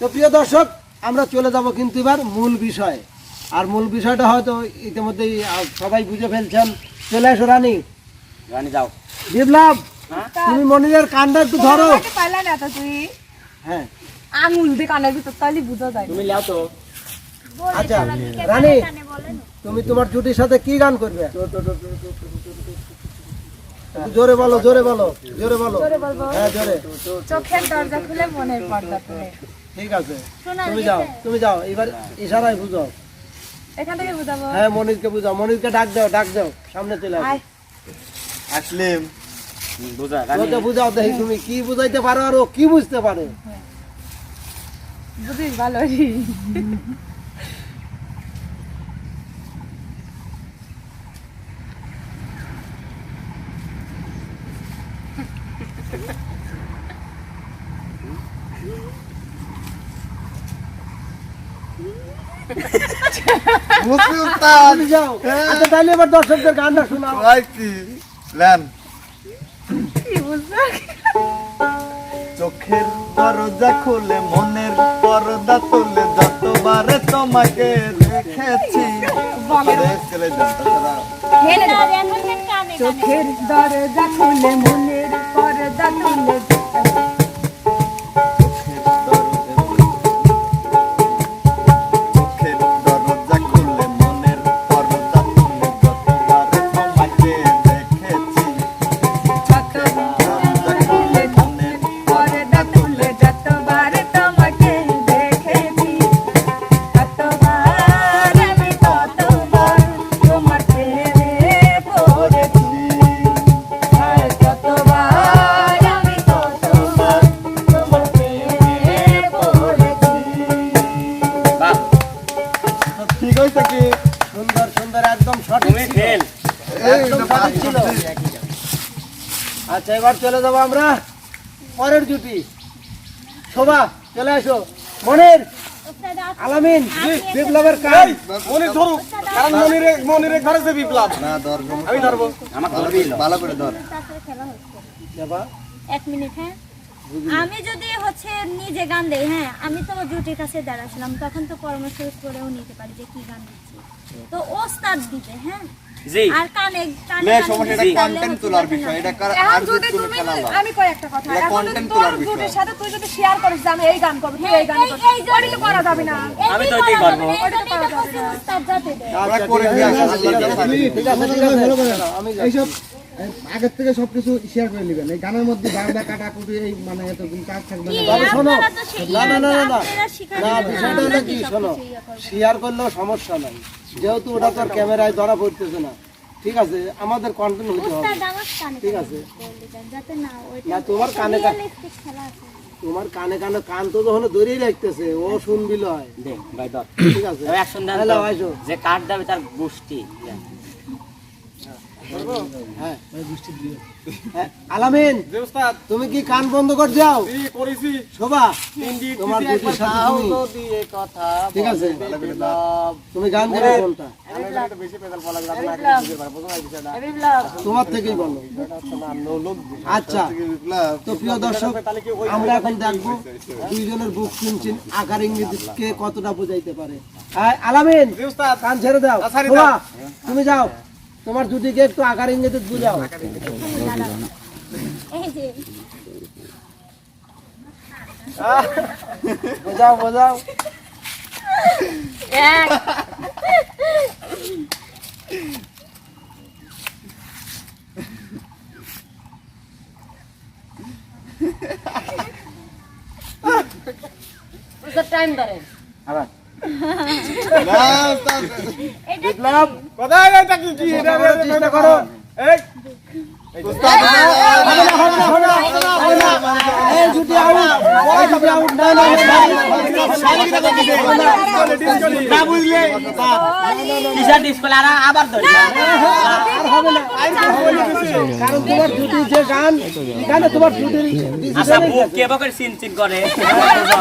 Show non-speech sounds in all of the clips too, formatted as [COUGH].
তো প্রিয় দর্শক আমরা চলে যাব কিন্তু এবার মূল বিষয় আর মূল বিষয়টা হয়তো ইতিমধ্যেই সবাই বুঝে ফেলছেন চলে আসো রানী রানী যাও বিপ্লব হ্যাঁ? তুমি মনিরের কানটা একটু ধরো পাইলা না তো তুই হ্যাঁ আঙুল দিয়ে কানের ভিতর তাহলে বোঝা যায় তুমি লেও তো আচ্ছা রানী তুমি তোমার জুটির সাথে কি গান করবে জোরে বলো জোরে বলো জোরে বলো হ্যাঁ জোরে চোখের দরজা খুলে মনের পর্দা খুলে ঠিক আছে। তুমি যাও তুমি যাও এবার ইশারায় বুঝাও এখান থেকে বুঝাবো। হ্যাঁ মনিরকে বুঝাও। মনিরকে ডাক দাও ডাক দাও সামনে চলে আয়। আসলিম বুঝা বুঝাও দেখি তুমি কি বুঝাইতে পারো আর ও কি বুঝতে পারে। বুঝিস ভালো মুসি তুমি যাও আচ্ছা তাহলে এবার দর্শকদের গানটা শোনাও ভাই কি লেন কি বুঝছ চোখের দরজা খুলে মনের পর্দা তুলে যতবারে তোমাকে দেখেছি চোখের দরজা খুলে মনের পর্দা তুলে চলে যাব আমরা। পরের জুটি। শোভা চলে আসো। মনির আলামিন বিপ্লবের কাজ। মনির ধরুক কারণ মনিরে মনিরে ধরেছে বিপ্লব। না ধরবো আমি ধরবো। আমাকে ধরবি ভালো করে ধর। খেলা এক মিনিট হ্যাঁ? আমি যদি হচ্ছে নিজে গান দেই হ্যাঁ? আমি তো জুটির কাছে দাঁড়াছিলাম। তখন তো পরামর্শ করেও নিতে পারি যে কি গান দিচ্ছি। তো ওস্তাদ দিবে হ্যাঁ? আর কানে কানে লে কানে সমস্যা এটা দিতে পারলে কন্টেন্ট তোলার বিষয় এটা কার আর যদি তুমি আমি কই একটা কথা এটা এখন যদি content তোর তোলার গ্রুপের বিষয়। সাথে তুই যদি শেয়ার করিস যে আমি এই গান করব তুই এই গান করবি। ওটা তো করা যাবে না। তো এটাই করব। তো আমরা করে আল্লাহ। ঠিক আছে ঠিক আছে। আমি এইসব আগের থেকে সবকিছু শেয়ার করে নেবেন। এই গানের মধ্যে বাংলা কাটাকুটি এই মানে এত কাজ থাকবে না। শোনো আপনারা তো সেই- না না না না না। আপনারা শিখান না না, বিষয়টা হলো কি কি শোনো সবকিছু ইয়ে? শেয়ার করলেও সমস্যা নাই। যেহেতু ওটা তোর ক্যামেরায় ধরা পড়তেছে না। ঠিক আছে আমাদের কন্টেন্ট হতে হবে। ঠিক আছে। না তোমার কানে কানে-। তোমার কানে কানে কান তো যখন ধরেই রাখতেছে ও শুনবি লয় দে ভাই ধর। ঠিক আছে। তো। যে কাট দেবে তার গোষ্ঠী। হ্যাঁ হ্যাঁ, আলামিন তুমি কি কান বন্ধ করে যাও করেছি। শোভা তোমার দুটির সাথে তুমি ঠিক আছে। তুমি গান কোনটা যায় বিষয়টা? তোমার থেকেই বলো। আচ্ছা তো প্রিয় দর্শক আমরা এখন দেখব দুইজনের বুক চিনচিন আকার ইংরেজিকে কতটা বুঝাইতে পারে। হ্যাঁ, আলামিন কান ছেড়ে দাও। তুমি যাও। তোমার জুটিকে একটু আকার ইংরেজি বুঝাও। বোঝাও বোঝাও। আবার না উস্তাদ এটা বিপ্লব কোথায় এটা কি কি এটা উস্তাদ এই জুটি আউট এই জুটি আউট না না না, না বুঝলে কিসা ডিসপ্লে আবার ধরি আর হবে না কারণ তোমার জুটি যে গান গানে তোমার জুটির আচ্ছা বুক কে বকর সিন চিন করে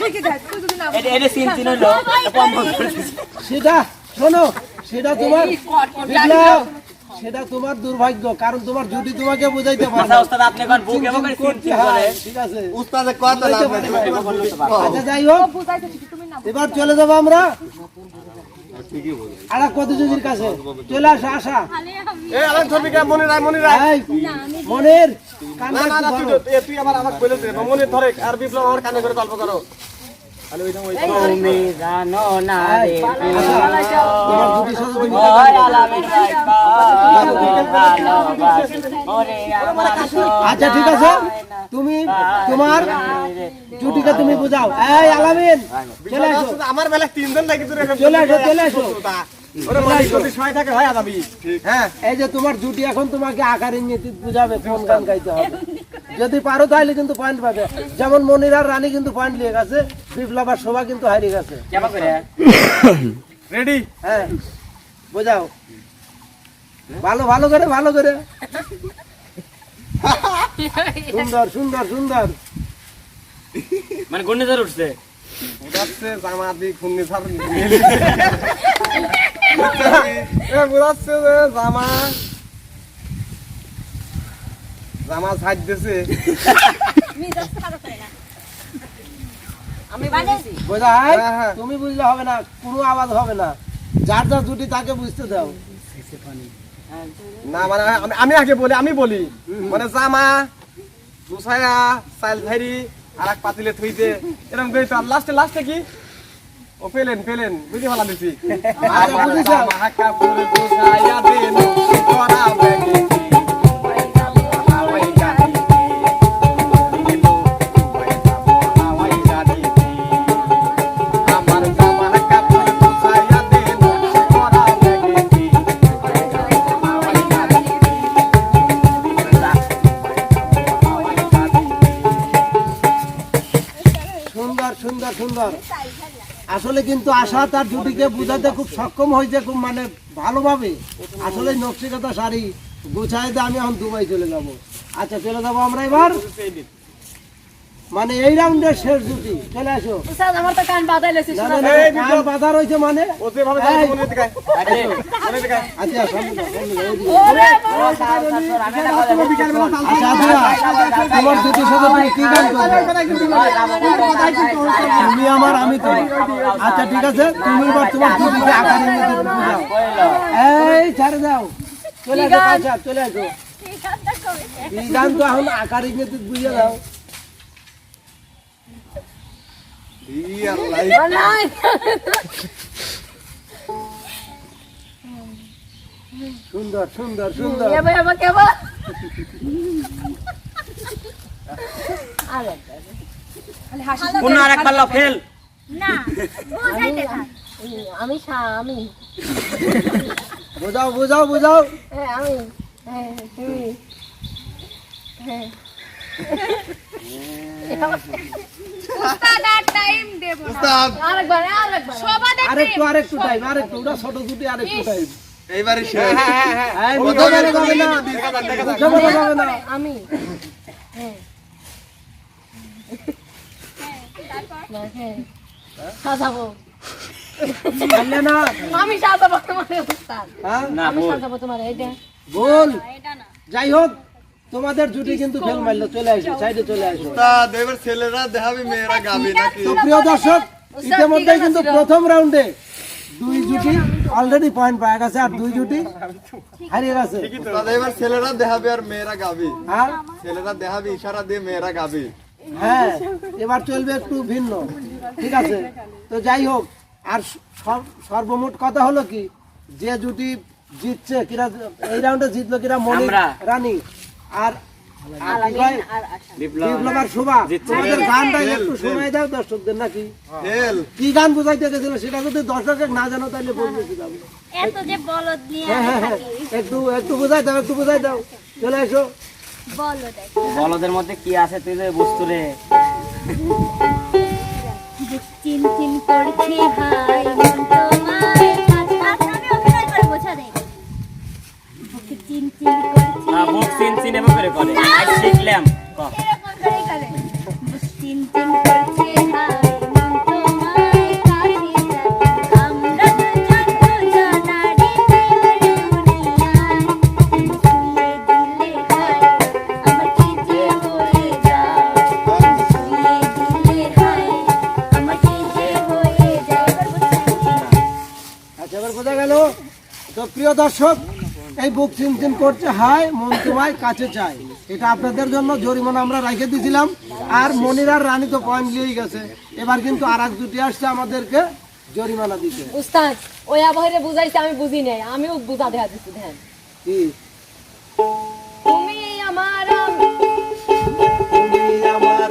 ঠিকই থাকে তুই যদি না এটা এটা সিন চিন হলো এটা কম বল করে দিছে। সেটা শোনো সেটা তোমার সেটা তোমার দুর্ভাগ্য কারণ তোমার জুটি তোমাকে বুঝাইতে পারে আচ্ছা ওস্তাদ আপনি এখন বুক এবং চিনচিন সিন করতে সিন করে ঠিক আছে? উস্তাদে কথা বুঝাইতে লাগবে আচ্ছা যাই হোক এবার চলে যাব আমরা আর এক প্রতিযোগীর কাছে। চলে আসা আসা। এ ছবি কে মনির কান্না না না তুই ধরো। তো- এ, তুই আবার আমাকে বলে দে। মনির ধরে আর বিপ্লব আমার কানে করে গল্প করো। তুমি জানো না রে। তোমার তুমি ওই আলামিন রাইকা ভালোবাসি ওরে আমার আচ্ছা ঠিক আছে। তুমি তোমার জুটিকে তুমি বুঝাও। এই আলামিন চলে আসো। আমার বেলা তিনজন এরকম চলে আসো চলে আসো। যদি হয় আদাবি হ্যাঁ। এই যে তোমার জুটি এখন তোমাকে আকার ইঙ্গিত বুঝাবে কোন হবে। যদি পারো তাহলে কিন্তু পয়েন্ট পাবে। যেমন মনির আর রানী কিন্তু পয়েন্ট নিয়ে গেছে বিপ্লব আর শোভা কিন্তু হারিয়ে গেছে। রেডি [COUGHS] হ্যাঁ বোঝাও। ভালো ভালো করে ভালো করে। সুন্দর সুন্দর সুন্দর। মানে ঘূর্ণিঝড় উঠছে? জামা। জামা ছাড় দিছে। হ্যাঁ, হ্যাঁ। তুমি বুঝলে হবে না কোনো আওয়াজ হবে না। যার যা জুটি তাকে বুঝতে দাও। না মানে আমি- আগে বলি আমি বলি। মানে জামা দুসায়া চাইল ধরি আর এক পাতিলে দে এরকম গই তো লাস্টে লাস্টে কি? ও পেলেন পেলেন বুঝি ভালো দিছি। আচ্ছা, বুঝেছ? হাকা পুরে দুসায়া দেন করা আসলে কিন্তু আশা তার জুটিকে বুঝাতে খুব সক্ষম হয়েছে খুব মানে ভালোভাবে। আসলে নকশিকাতা শাড়ি গুছাই দিয়ে আমি এখন দুবাই চলে যাব। আচ্ছা চলে যাব আমরা এবার? মানে এই রাউন্ডের শেষ জুটি চলে আসো আমার তো কান বাদাই লেছি না, না, না, কান বাধা রয়েছে মানে ও যেভাবে মনে মনে আচ্ছা সামনে যাও, সামনে যাও, এইদিকে। ওরে আচ্ছা আচ্ছা তোমার জুটির সাথে তুমি কি গান করবে তুমি আমার আমি তো আচ্ছা ঠিক আছে তুমি এবার তোমার জুটিকে আকার ইঙ্গিতে বুঝাও এই ছাড়ে যাও চলে আসো আচ্ছা চলে আসো এই গান তো এখন আকার ইঙ্গিতে বুঝে দাও ই আল্লাহ, সুন্দর সুন্দর সুন্দর আমি আমি। বোঝাও বোঝাও বোঝাও আমি। হ্যাঁ [LAUGHS] তুমি হ্যাঁ টাইম দেব উস্তাদ। আরেকবার আরেকবার। শোভা আরেকটু আরেকটু টাইম আরেকটু ওটা ছোট জুটি আরেকটু টাইম এইবারই শেষ। এই মিথ্যা না। মিথ্যা বলা যাবে না। আমি হ্যাঁ না, হ্যাঁ সাজাবো। আমি সাজাবো তোমার উস্তাদ। হ্যাঁ? আমি সাজাবো তোমার এইটা বল। যাই হোক। তোমাদের জুটি কিন্তু ফেল মারলো চলে আসো সাইডে চলে আসো। উস্তাদ এবার ছেলেরা দেখাবি মেয়েরা গাবি নাকি? তো প্রিয় দর্শক ইতিমধ্যে কিন্তু প্রথম রাউন্ডে দুই জুটি অলরেডি পয়েন্ট পাওয়া গেছে আর দুই জুটি হারিয়ে গেছে। উস্তাদ এবার ছেলেরা দেখাবি আর মেয়েরা গাবি। হ্যাঁ ছেলেরা দেখাবি ইশারা দিয়ে মেয়েরা গাবি। হ্যাঁ এবার চলবে একটু ভিন্ন ঠিক আছে? তো যাই হোক আর সর্বমোট কথা হলো কি যে জুটি জিতছে কিরা এই রাউন্ডে জিতলো কিরা আমরা। রানী। আর দর্শকদের নাকি? কি গান বুঝাইতে গেছিল সেটা যদি না জানো তাহলে বুঝবে যে বলদ নিয়ে হ্যাঁ হ্যাঁ হ্যাঁ। একটু একটু বুঝাই দাও একটু বুঝাই দাও। চলে এসো। বলদের মধ্যে কি আছে তুই যে বস্তু রে? চিন চিন করছে হাই মন কাছে। আচ্ছা বুক চিন চিন এভাবে করে আজ শিখলাম। চিন চিন করছে আচ্ছা, প্রিয় দর্শক এই বুক চিনচিন করছে হায় মন তোমায় কাছে চাই এটা আপনাদের জন্য জরিমানা আমরা রেখে দিয়েছিলাম আর মনিরার রানী তো কয়েন নিয়েই গেছে। এবার কিন্তু আর এক জুটি আসছে আমাদেরকে জরিমানা দিতে। উস্তাদ ওই আবহাওয়া বুঝাইছে আমি বুঝি নাই। আমিও বুঝা দেখা দিচ্ছি ধ্যান তুমি আমার তুমি আমার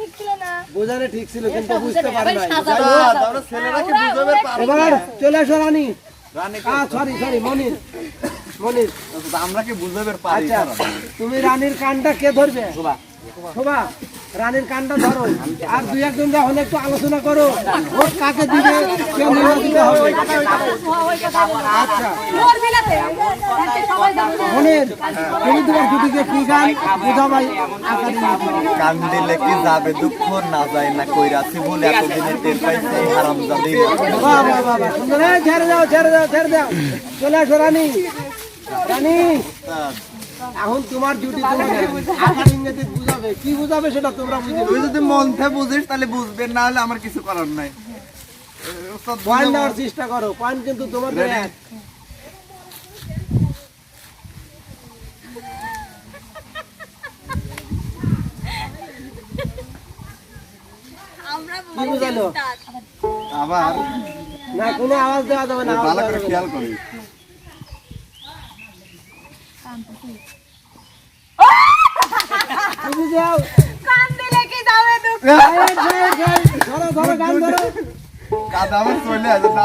ঠিক ছিল না। বোঝালে ঠিক ছিল কিন্তু বুঝতে পারে নাই বুঝাবে পারি এবার চলে আসো রানী। রানী সরি সরি মনির। মনির। আমরা কি বুঝাবে পারি আচ্ছা তুমি রানীর কানটা কে ধরবে? শোভা। রানীর কানটা ধরো। আর দুই একজন যখন একটু আলোচনা করো। ভোট কাকে দিবে নির্বাচিত হবে। আচ্ছা। মনির তুমি তোমার দুটিকে কি গান? বুঝা কান দিলে কি যাবে? দুঃখ না যায় না কইরাছি বলে এতদিনে টের পাইছি হারাম জাদি। বাহ বাহ বাহ বাহ সুন্দর। ছেড়ে দাও ছেড়ে দাও ছেড়ে দাও। চলে আসো রানী। রানী এখন তোমার ডিউটি বুঝাবে? কি বুঝাবে সেটা তোমরা বুঝে তুই যদি মন থেকে বুঝিস তাহলে বুঝবে না হলে আমার কিছু করার নাই। পয়েন্ট নেওয়ার চেষ্টা করো। পয়েন্ট কিন্তু তোমাদের এক। আবার? না কোনো আওয়াজ দেওয়া যাবে না ভালো করে খেয়াল করিস বুঝে যাও কান দিলে কি এই, ধরো ধরো গান ধরো কাদা আমার চলে আসে না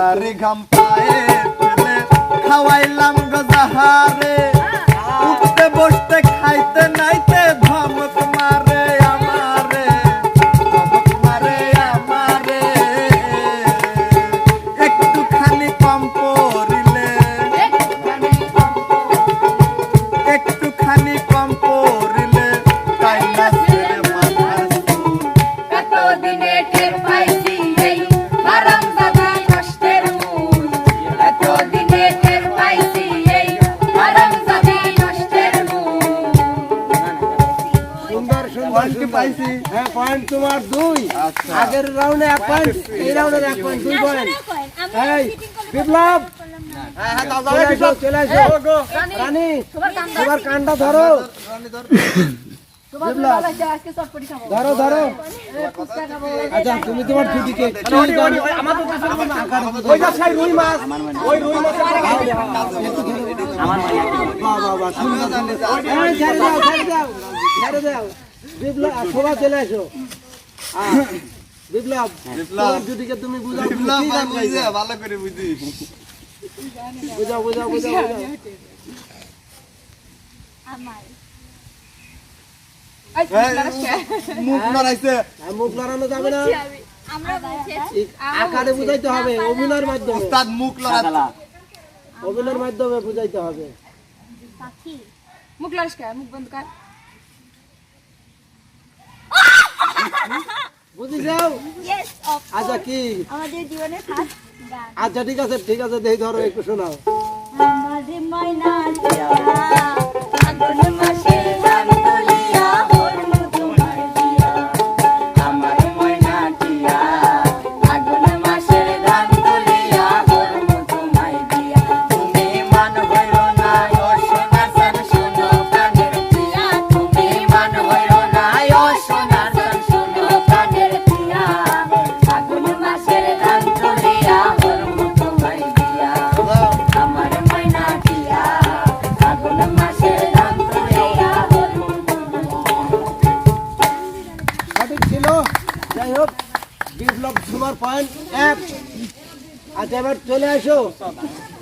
हरी गम पाए এই বিপ্লব। চলে আসো রানী তোমার কানটা ধরো। বিপ্লব। ধরো ধরো। আচ্ছা তুমি তোমার ছুটিকে ওই যে সেই রুই মাছ ওই রুই মাছের ছেড়ে দাও ছেড়ে দাও ছেড়ে দাও। বিপ্লব সবাই চলে আসো। আহ, বিপ্লব। তোমার তুমি বুঝাও বিপ্লব ভাই ভালো করে বুঝিস বুঝাও বুঝাও বুঝাও বুঝাও। আমার মুখ মুখ লড়ানো যাবে না? আমরা আকারে বুঝাইতে হবে অভিনয়ের মাধ্যমে। তার মুখ লড়াচ্ছে অভিনয়ের মাধ্যমে বুঝাইতে হবে। মুখ লাস মুখ বন্ধ কর। বুঝি যাও আচ্ছা কি? আমাদের আচ্ছা ঠিক আছে ঠিক আছে দেখি ধরো একটু শোনাও। আমাদের ময়না আগুন মাসে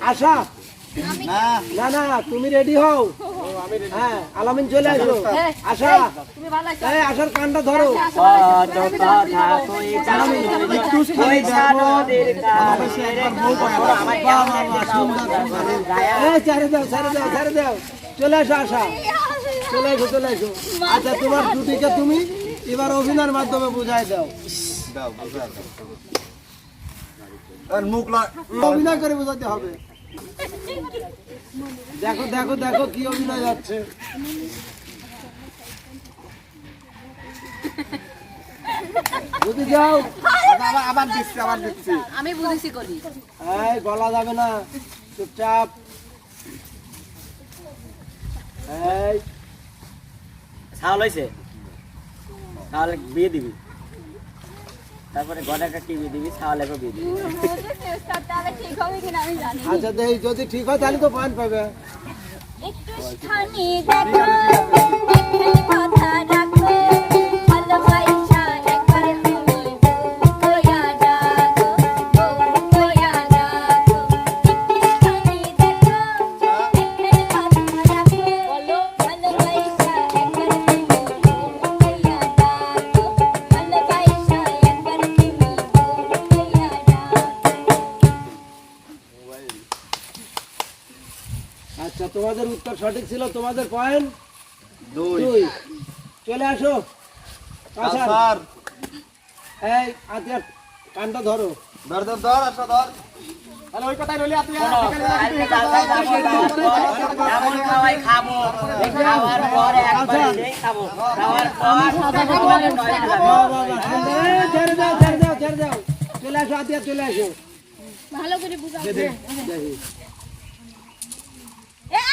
আশা না না তুমি রেডি হও হ্যাঁ আলামিন চলে আসো হ্যাঁ, আশা এই আশার কানটা ধরো ছেড়ে দাও ছেড়ে দাও ছেড়ে দাও চলে আসো আশা চলে আসো চলে আসো আচ্ছা তোমার দুটিকে তুমি এবার অভিনয়ের মাধ্যমে বুঝাই দাও দাও মুখ লা- অভিনয় করে বোঝাতে হবে দেখো দেখো দেখো কি অভিনয় যাচ্ছে। বুঝে যাও আবার আবার দিচ্ছি আবার দিচ্ছি আমি বুঝেছি করি এই বলা যাবে না। চুপচাপ। এই। ছাগল হয়েছে তাহলে বিয়ে দিবি। তারপরে একটা টিভি দিবি ছাগলেকে বিয়ে দিবি। ঠিক হবে কিনা আমি জানি আচ্ছা দেই যদি ঠিক হয় তাহলে তো পয়েন্ট পাবে। একটু স্থানে দেখো কথা রাখো। সঠিক ছিল তোমাদের পয়েন্ট দুই চলে আসো আচ্ছা এই আচ্ছা কানটা ধরো ধর ধর ধর আসো ধর তাহলে ওই কথাই রইলি আপনি কালকে কালকে যাব, এমন খাওয়াই খাব খাওয়ার পরে একবারে যেই খাব খাওয়ার পর বাহ, বাহ, বাহ, সুন্দর। এই, ছেড়ে দাও ছেড়ে দাও ছেড়ে দাও চলে আসো আতিয়া চলে আসো ভালো করে বুঝাও দেখি অভিনয় অভিনয় করে অভিনয় করে মুখ লাগানো যাবে না যাবে না অভিনয়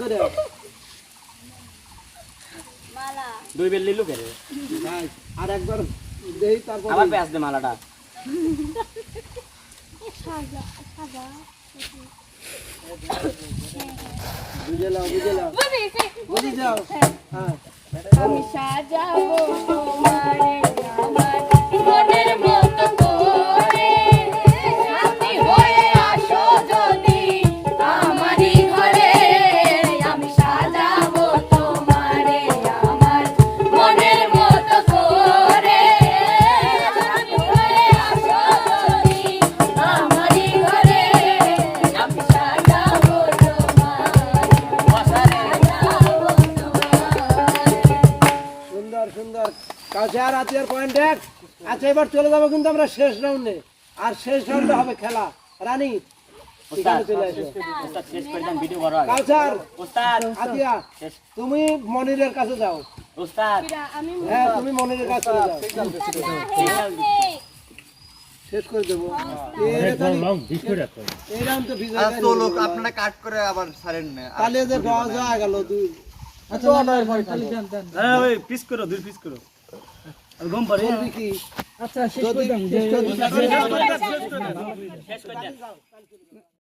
করে মালা দুই বেল লিলু কেরে আর একবার দেই তারপর আবার দে মালাটা। সাজা সাজা বুঝে নাও বুঝে নাও বুঝে যাও। হ্যাঁ। আমি সাজাবো। আচ্ছা এবার চলে যাব কিন্তু আমরা শেষ রাউন্ডে আর শেষ রাউন্ডে হবে খেলা। রানী তুমি মনিরের কাছে যাও। হ্যাঁ তুমি মনিরের কাছে যাও। শেষ করে দেবো। এই রাউন্ড তো ভিজে আর তো লোক আপনারা কাট করে আবার ছাড়েন না। তাহলে যে গাওয়া গেল দুই। পিস করো দুই পিস করো। বলবি কি আচ্ছা শেষ করে দাও।